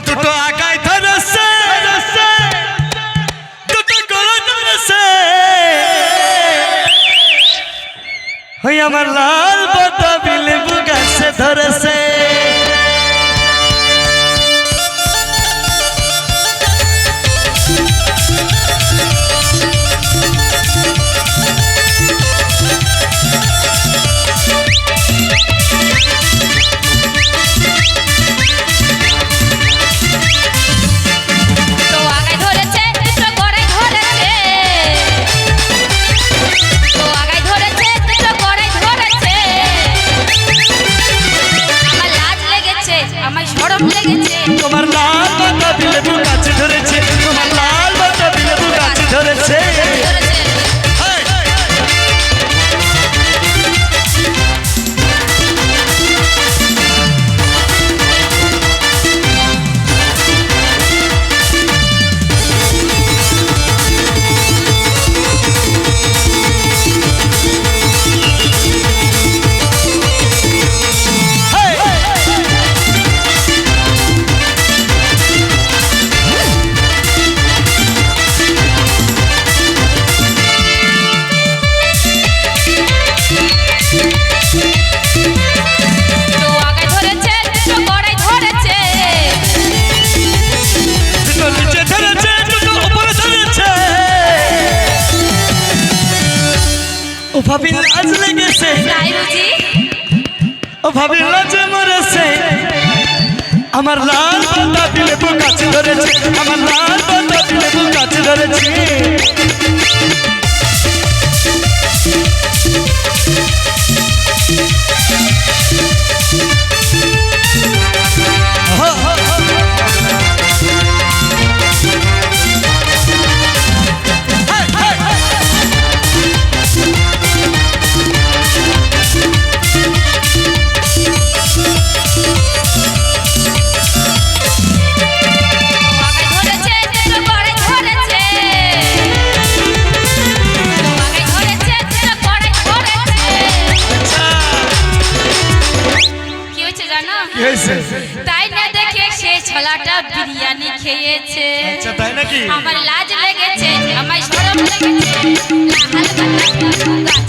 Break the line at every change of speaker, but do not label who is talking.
দুটো আগায় ধরেছে। দুটো গলা ধরেছে। ওই আমার লাল বাতাবি লেবু গাছে ধরেছে।
আমার সরম লেগেছে।
তোমার লাল বাতাবি ভাবি লাজ লেগেছে। ও ভাবি লাজে মরেছে। আমার লাল পাতা দিলে গাছে ধরেছে আমার লাল পাতা দিলে গাছে ধরেছে
জানো তাই না দেখে সে ছলাটা বিরিয়ানি খেয়েছে
আচ্ছা তাই নাকি
আমার লাজ লেগেছে আমার শরম লেগেছে